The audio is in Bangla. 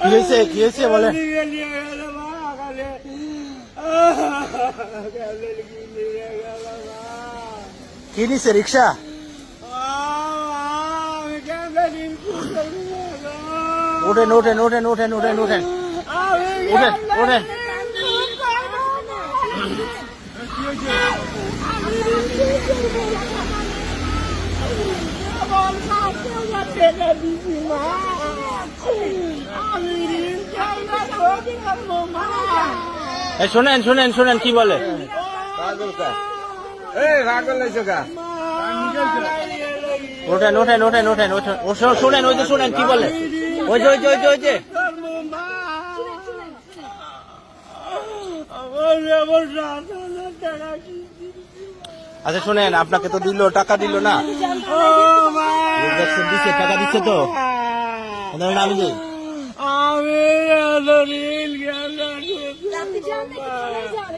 কি হয়েছে কি হয়েছে বলে কি নিছে রিক্সা ওঠেন ওঠেন ওঠেন ওঠেন ওঠেন ওঠেন ওঠেন ওঠেন কি হয়েছে শোনেন শোনেন শোনেন কি বলে? ওঠেন ওঠেন ওঠেন ওঠেন ওঠেন। শোনেন ওই যে শোনেন কি বলে? ওই যে ওই যে ওই যে ওই যে। আচ্ছা শোনেন আপনাকে তো দিল টাকা দিল না। দেখছেন দিচ্ছে টাকা দিচ্ছে তো? আমি দিই আমি